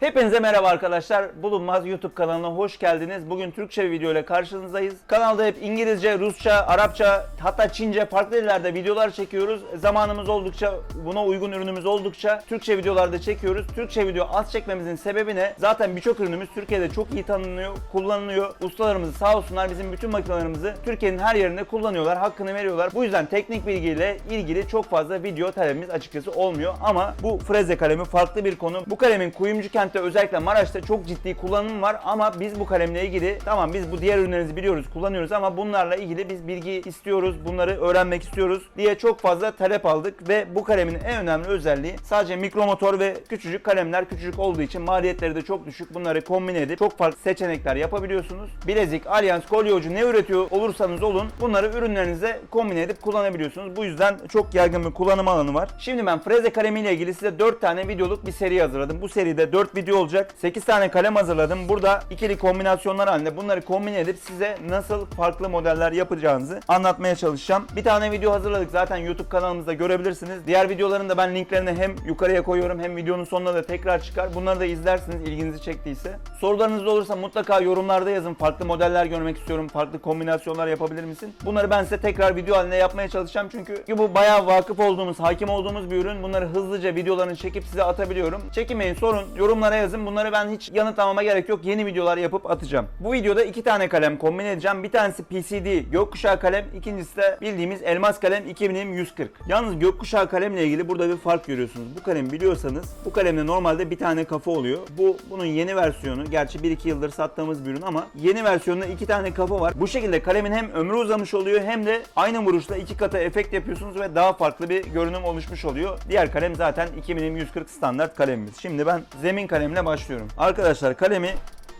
Hepinize merhaba arkadaşlar. Bulunmaz YouTube kanalına hoş geldiniz. Bugün Türkçe bir video ile karşınızdayız. Kanalda hep İngilizce, Rusça, Arapça, hatta Çince farklı dillerde videolar çekiyoruz. Zamanımız oldukça, buna uygun ürünümüz oldukça Türkçe videolarda çekiyoruz. Türkçe video az çekmemizin sebebi ne? Zaten birçok ürünümüz Türkiye'de çok iyi tanınıyor, kullanılıyor. Ustalarımız sağ olsunlar bizim bütün makinelerimizi Türkiye'nin her yerinde kullanıyorlar, hakkını veriyorlar. Bu yüzden teknik bilgiyle ilgili çok fazla video talebimiz açıkçası olmuyor. Ama bu freze kalemi farklı bir konu. Bu kalemin kuyumcu kentte özellikle Maraş'ta çok ciddi kullanım var ama biz bu kalemle ilgili tamam biz bu diğer ürünlerinizi biliyoruz, kullanıyoruz ama bunlarla ilgili biz bilgi istiyoruz, bunları öğrenmek istiyoruz diye çok fazla talep aldık ve bu kalemin en önemli özelliği sadece mikromotor ve küçücük kalemler küçücük olduğu için maliyetleri de çok düşük. Bunları kombine edip çok farklı seçenekler yapabiliyorsunuz. Bilezik, alyans, kolye ucu ne üretiyor olursanız olun bunları ürünlerinize kombine edip kullanabiliyorsunuz. Bu yüzden çok yaygın bir kullanım alanı var. Şimdi ben freze kalemiyle ilgili size 4 tane videoluk bir seri hazırladım. Bu seride 4 video olacak. 8 tane kalem hazırladım. Burada ikili kombinasyonlar halinde bunları kombine edip size nasıl farklı modeller yapacağınızı anlatmaya çalışacağım. Bir tane video hazırladık zaten YouTube kanalımızda görebilirsiniz. Diğer videoların da ben linklerini hem yukarıya koyuyorum hem videonun sonuna da tekrar çıkar. Bunları da izlersiniz ilginizi çektiyse. Sorularınız olursa mutlaka yorumlarda yazın. Farklı modeller görmek istiyorum. Farklı kombinasyonlar yapabilir misin? Bunları ben size tekrar video haline yapmaya çalışacağım. Çünkü bu bayağı vakıf olduğumuz, hakim olduğumuz bir ürün. Bunları hızlıca videolarını çekip size atabiliyorum. Çekinmeyin, sorun, yorumlara yazın. Bunları ben hiç yanıtlamama gerek yok. Yeni videolar yapıp atacağım. Bu videoda iki tane kalem kombine edeceğim. Bir tanesi PCD gökkuşağı kalem, ikincisi de bildiğimiz elmas kalem 2000 140. Yalnız gökkuşağı kalemle ilgili burada bir fark görüyorsunuz. Bu kalemi biliyorsanız bu kalemde normalde bir tane kafa oluyor. Bu bunun yeni versiyonu. Gerçi 1-2 yıldır sattığımız bir ürün ama yeni versiyonunda iki tane kafa var. Bu şekilde kalemin hem ömrü uzamış oluyor hem de aynı vuruşla iki kata efekt yapıyorsunuz ve daha farklı bir görünüm oluşmuş oluyor. Diğer kalem zaten 2000 140 standart kalemimiz. Şimdi ben zemin kalemle başlıyorum. Arkadaşlar kalemi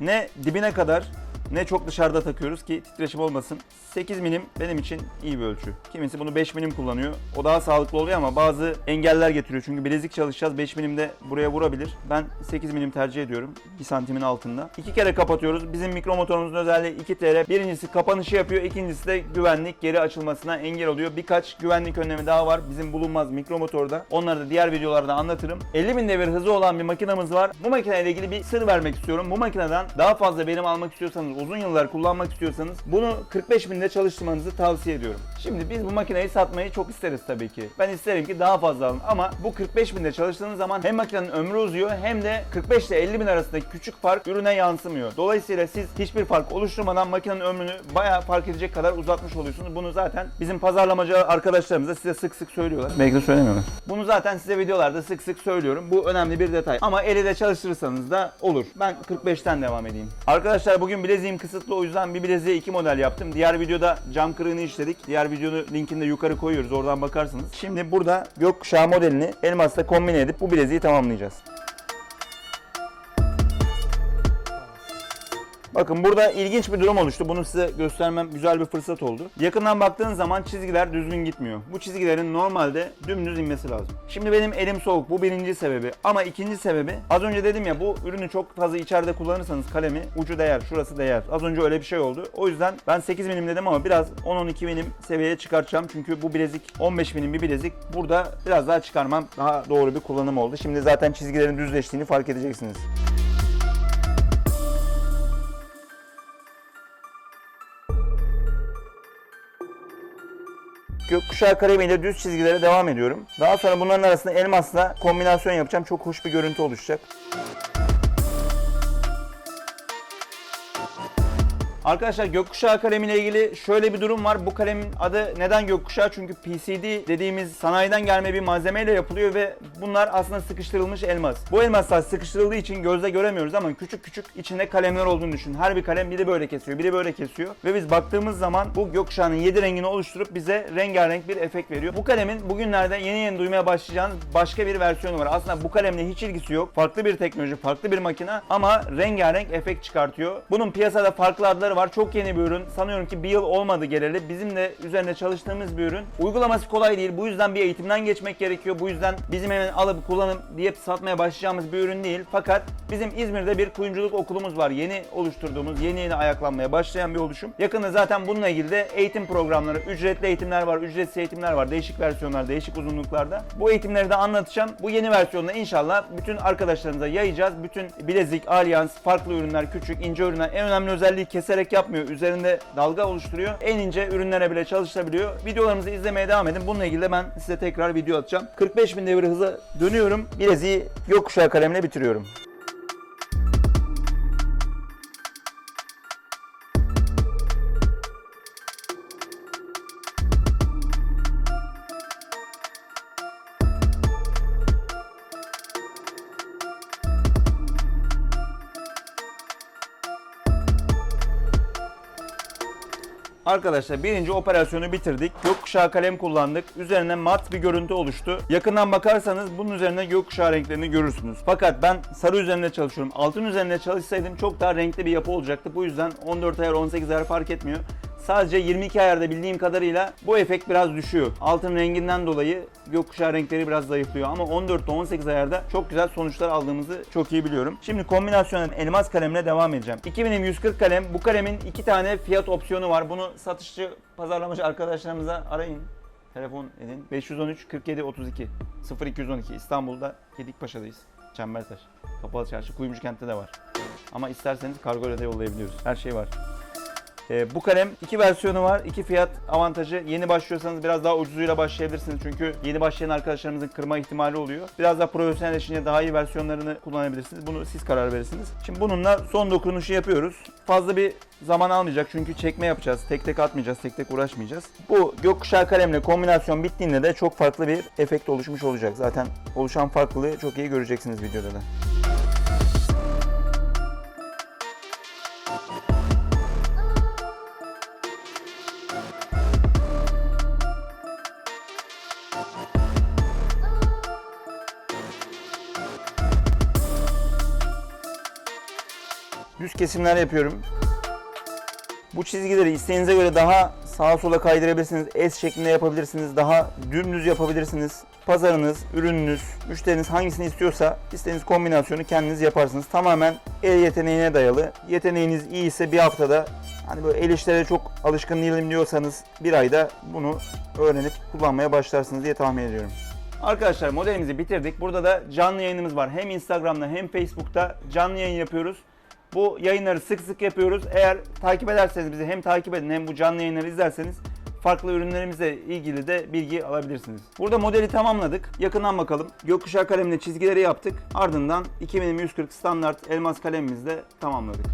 ne dibine kadar ne çok dışarıda takıyoruz ki titreşim olmasın. 8 milim benim için iyi bir ölçü. Kimisi bunu 5 milim kullanıyor. O daha sağlıklı oluyor ama bazı engeller getiriyor. Çünkü bilezik çalışacağız. 5 milim de buraya vurabilir. Ben 8 milim tercih ediyorum. 1 santimin altında. İki kere kapatıyoruz. Bizim mikromotorumuzun özelliği 2 TL. Birincisi kapanışı yapıyor. İkincisi de güvenlik geri açılmasına engel oluyor. Birkaç güvenlik önlemi daha var. Bizim bulunmaz mikromotorda. Onları da diğer videolarda anlatırım. 50 bin devir hızı olan bir makinamız var. Bu makineyle ilgili bir sır vermek istiyorum. Bu makineden daha fazla verim almak istiyorsanız, uzun yıllar kullanmak istiyorsanız bunu 45 binde çalıştırmanızı tavsiye ediyorum. Şimdi biz bu makineyi satmayı çok isteriz tabii ki. Ben isterim ki daha fazla alın ama bu 45 binde çalıştığınız zaman hem makinenin ömrü uzuyor hem de 45 ile 50 bin arasındaki küçük fark ürüne yansımıyor. Dolayısıyla siz hiçbir fark oluşturmadan makinenin ömrünü bayağı fark edecek kadar uzatmış oluyorsunuz. Bunu zaten bizim pazarlamacı arkadaşlarımız da size sık sık söylüyorlar. Belki de söylemiyorlar. Bunu zaten size videolarda sık sık söylüyorum. Bu önemli bir detay. Ama eli de çalıştırırsanız da olur. Ben 45'ten devam edeyim. Arkadaşlar bugün bileziğim kısıtlı o yüzden bir bileziğe iki model yaptım. Diğer videoda cam kırığını işledik. Diğer videonun linkini de yukarı koyuyoruz. Oradan bakarsınız. Şimdi burada gökkuşağı modelini elmasla kombine edip bu bileziği tamamlayacağız. Bakın burada ilginç bir durum oluştu. Bunu size göstermem güzel bir fırsat oldu. Yakından baktığın zaman çizgiler düzgün gitmiyor. Bu çizgilerin normalde dümdüz inmesi lazım. Şimdi benim elim soğuk. Bu birinci sebebi. Ama ikinci sebebi az önce dedim ya bu ürünü çok fazla içeride kullanırsanız kalemi ucu değer, şurası değer. Az önce öyle bir şey oldu. O yüzden ben 8 milim dedim ama biraz 10-12 milim seviyeye çıkartacağım. Çünkü bu bilezik 15 milim bir bilezik. Burada biraz daha çıkarmam daha doğru bir kullanım oldu. Şimdi zaten çizgilerin düzleştiğini fark edeceksiniz. Gökkuşağı kalemiyle düz çizgilere devam ediyorum. Daha sonra bunların arasında elmasla kombinasyon yapacağım. Çok hoş bir görüntü oluşacak. Arkadaşlar gökkuşağı kalemiyle ilgili şöyle bir durum var. Bu kalemin adı neden gökkuşağı? Çünkü PCD dediğimiz sanayiden gelme bir malzemeyle yapılıyor ve bunlar aslında sıkıştırılmış elmas. Bu elmaslar sıkıştırıldığı için gözle göremiyoruz ama küçük küçük içinde kalemler olduğunu düşün. Her bir kalem biri böyle kesiyor, biri böyle kesiyor ve biz baktığımız zaman bu gökkuşağının 7 rengini oluşturup bize rengarenk bir efekt veriyor. Bu kalemin bugünlerde yeni yeni duymaya başlayacağınız başka bir versiyonu var. Aslında bu kalemle hiç ilgisi yok. Farklı bir teknoloji, farklı bir makine ama rengarenk efekt çıkartıyor. Bunun piyasada farklı adları sonuçları var. Çok yeni bir ürün. Sanıyorum ki bir yıl olmadı geleli. Bizim de üzerinde çalıştığımız bir ürün. Uygulaması kolay değil. Bu yüzden bir eğitimden geçmek gerekiyor. Bu yüzden bizim hemen alıp kullanıp deyip satmaya başlayacağımız bir ürün değil. Fakat bizim İzmir'de bir kuyumculuk okulumuz var. Yeni oluşturduğumuz, yeni yeni ayaklanmaya başlayan bir oluşum. Yakında zaten bununla ilgili de eğitim programları, ücretli eğitimler var, ücretsiz eğitimler var. Değişik versiyonlar, değişik uzunluklarda. Bu eğitimleri de anlatacağım. Bu yeni versiyonda inşallah bütün arkadaşlarımıza yayacağız. Bütün bilezik, alyans, farklı ürünler, küçük, ince ürünler. En önemli özelliği keserek yapmıyor. Üzerinde dalga oluşturuyor. En ince ürünlere bile çalışabiliyor. Videolarımızı izlemeye devam edin. Bununla ilgili de ben size tekrar video atacağım. 45 bin devir hıza dönüyorum. Bileziği gökkuşağı kalemle bitiriyorum. Arkadaşlar birinci operasyonu bitirdik. Gökkuşağı kalem kullandık. Üzerine mat bir görüntü oluştu. Yakından bakarsanız bunun üzerine gökkuşağı renklerini görürsünüz. Fakat ben sarı üzerinde çalışıyorum. Altın üzerinde çalışsaydım çok daha renkli bir yapı olacaktı. Bu yüzden 14 ayar 18 ayar fark etmiyor. Sadece 22 ayarda bildiğim kadarıyla bu efekt biraz düşüyor. Altın renginden dolayı gökkuşağı renkleri biraz zayıflıyor ama 14 ile 18 ayarda çok güzel sonuçlar aldığımızı çok iyi biliyorum. Şimdi kombinasyonel elmas kalemle devam edeceğim. 2140 kalem. Bu kalemin iki tane fiyat opsiyonu var. Bunu satışçı, pazarlamacı arkadaşlarımıza arayın. Telefon edin. 513 47 32 0212 İstanbul'da Gedikpaşa'dayız. Çembertaş. Kapalı Çarşı, Kuyumcu kentte de var. Ama isterseniz kargo ile de yollayabiliyoruz. Her şey var. Ee, bu kalem iki versiyonu var. iki fiyat avantajı. Yeni başlıyorsanız biraz daha ucuzuyla başlayabilirsiniz. Çünkü yeni başlayan arkadaşlarımızın kırma ihtimali oluyor. Biraz daha profesyonelleşince daha iyi versiyonlarını kullanabilirsiniz. Bunu siz karar verirsiniz. Şimdi bununla son dokunuşu yapıyoruz. Fazla bir zaman almayacak çünkü çekme yapacağız. Tek tek atmayacağız, tek tek uğraşmayacağız. Bu gökkuşağı kalemle kombinasyon bittiğinde de çok farklı bir efekt oluşmuş olacak. Zaten oluşan farklılığı çok iyi göreceksiniz videoda da. Düz kesimler yapıyorum. Bu çizgileri isteğinize göre daha sağa sola kaydırabilirsiniz. S şeklinde yapabilirsiniz. Daha dümdüz yapabilirsiniz. Pazarınız, ürününüz, müşteriniz hangisini istiyorsa istediğiniz kombinasyonu kendiniz yaparsınız. Tamamen el yeteneğine dayalı. Yeteneğiniz iyi ise bir haftada hani böyle el işlere çok alışkın değilim diyorsanız bir ayda bunu öğrenip kullanmaya başlarsınız diye tahmin ediyorum. Arkadaşlar modelimizi bitirdik. Burada da canlı yayınımız var. Hem Instagram'da hem Facebook'ta canlı yayın yapıyoruz. Bu yayınları sık sık yapıyoruz. Eğer takip ederseniz bizi hem takip edin hem bu canlı yayınları izlerseniz farklı ürünlerimizle ilgili de bilgi alabilirsiniz. Burada modeli tamamladık. Yakından bakalım. Gökkuşağı kalemle çizgileri yaptık. Ardından 2140 standart elmas kalemimizle tamamladık.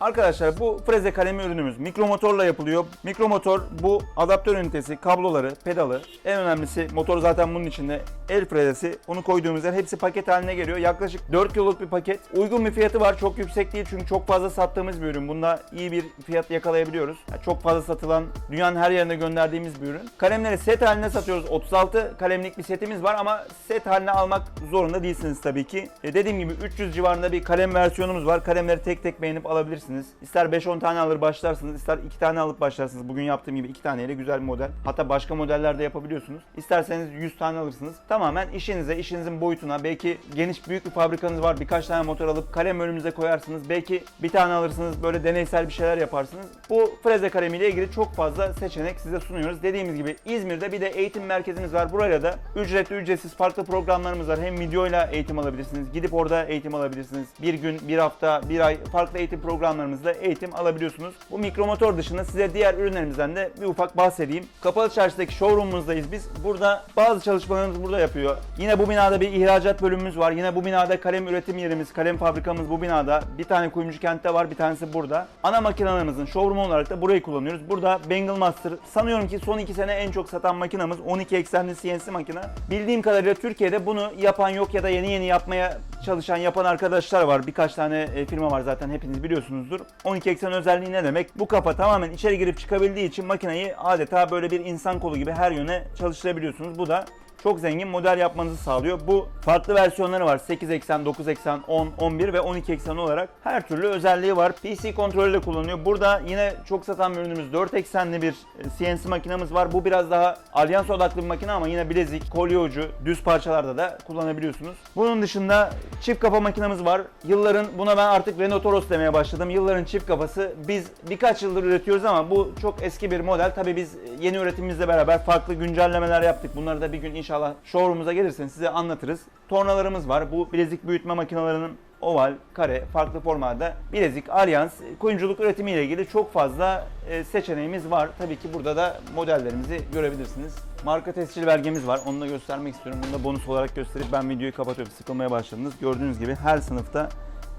Arkadaşlar bu freze kalemi ürünümüz mikromotorla yapılıyor. Mikromotor bu adaptör ünitesi, kabloları, pedalı. En önemlisi motor zaten bunun içinde. El frezesi. Onu koyduğumuz yer hepsi paket haline geliyor. Yaklaşık 4 kiloluk bir paket. Uygun bir fiyatı var. Çok yüksek değil çünkü çok fazla sattığımız bir ürün. Bunda iyi bir fiyat yakalayabiliyoruz. Yani çok fazla satılan, dünyanın her yerine gönderdiğimiz bir ürün. Kalemleri set haline satıyoruz. 36 kalemlik bir setimiz var ama set haline almak zorunda değilsiniz tabii ki. E dediğim gibi 300 civarında bir kalem versiyonumuz var. Kalemleri tek tek beğenip alabilirsiniz. İster 5-10 tane alır başlarsınız, ister 2 tane alıp başlarsınız. Bugün yaptığım gibi 2 taneyle güzel model. Hatta başka modellerde yapabiliyorsunuz. İsterseniz 100 tane alırsınız. Tamamen işinize, işinizin boyutuna, belki geniş büyük bir fabrikanız var. Birkaç tane motor alıp kalem önünüze koyarsınız. Belki bir tane alırsınız, böyle deneysel bir şeyler yaparsınız. Bu freze kalemiyle ilgili çok fazla seçenek size sunuyoruz. Dediğimiz gibi İzmir'de bir de eğitim merkezimiz var. Buraya da ücretli, ücretsiz farklı programlarımız var. Hem videoyla eğitim alabilirsiniz. Gidip orada eğitim alabilirsiniz. Bir gün, bir hafta, bir ay farklı eğitim programlarımızda eğitim alabiliyorsunuz. Bu mikromotor dışında size diğer ürünlerimizden de bir ufak bahsedeyim. Kapalı çarşıdaki showroom'umuzdayız biz. Burada bazı çalışmalarımız burada yapıyor. Yine bu binada bir ihracat bölümümüz var. Yine bu binada kalem üretim yerimiz, kalem fabrikamız bu binada. Bir tane kuyumcu kentte var, bir tanesi burada. Ana makinalarımızın showroom olarak da burayı kullanıyoruz. Burada Bengal Master sanıyorum ki son 2 sene en çok satan makinamız 12 eksenli CNC makina. Bildiğim kadarıyla Türkiye'de bunu yapan yok ya da yeni yeni yapmaya çalışan yapan arkadaşlar var. Birkaç tane e, firma var zaten hepiniz biliyorsunuzdur. 12 eksen özelliği ne demek? Bu kafa tamamen içeri girip çıkabildiği için makineyi adeta böyle bir insan kolu gibi her yöne çalıştırabiliyorsunuz. Bu da çok zengin model yapmanızı sağlıyor. Bu farklı versiyonları var. 8 eksen, 9 eksen, 10, 11 ve 12 eksen olarak her türlü özelliği var. PC kontrolü de kullanıyor. Burada yine çok satan bir ürünümüz 4 eksenli bir CNC makinamız var. Bu biraz daha alyans odaklı bir makine ama yine bilezik, kolye ucu, düz parçalarda da kullanabiliyorsunuz. Bunun dışında çift kafa makinamız var. Yılların buna ben artık Renault Toros demeye başladım. Yılların çift kafası. Biz birkaç yıldır üretiyoruz ama bu çok eski bir model. Tabii biz yeni üretimimizle beraber farklı güncellemeler yaptık. Bunları da bir gün inşallah showroom'umuza gelirseniz size anlatırız. Tornalarımız var. Bu bilezik büyütme makinelerinin oval, kare, farklı formlarda bilezik, alyans, kuyumculuk üretimiyle ilgili çok fazla e, seçeneğimiz var. Tabii ki burada da modellerimizi görebilirsiniz. Marka tescil belgemiz var. Onu da göstermek istiyorum. Bunu da bonus olarak gösterip ben videoyu kapatıyorum. Sıkılmaya başladınız. Gördüğünüz gibi her sınıfta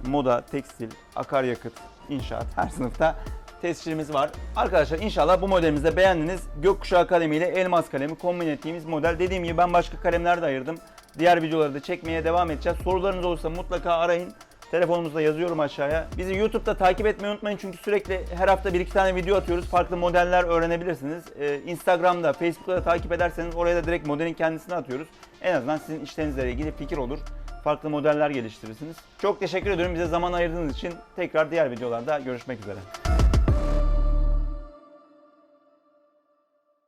moda, tekstil, akaryakıt, inşaat her sınıfta tescilimiz var. Arkadaşlar inşallah bu modelimizi de beğendiniz. Gökkuşağı kalemi ile elmas kalemi kombin ettiğimiz model. Dediğim gibi ben başka kalemler de ayırdım. Diğer videoları da çekmeye devam edeceğiz. Sorularınız olursa mutlaka arayın. Telefonumuzda yazıyorum aşağıya. Bizi YouTube'da takip etmeyi unutmayın çünkü sürekli her hafta bir iki tane video atıyoruz. Farklı modeller öğrenebilirsiniz. Ee, Instagram'da, Facebook'ta da takip ederseniz oraya da direkt modelin kendisini atıyoruz. En azından sizin işlerinizle ilgili fikir olur. Farklı modeller geliştirirsiniz. Çok teşekkür ediyorum bize zaman ayırdığınız için. Tekrar diğer videolarda görüşmek üzere.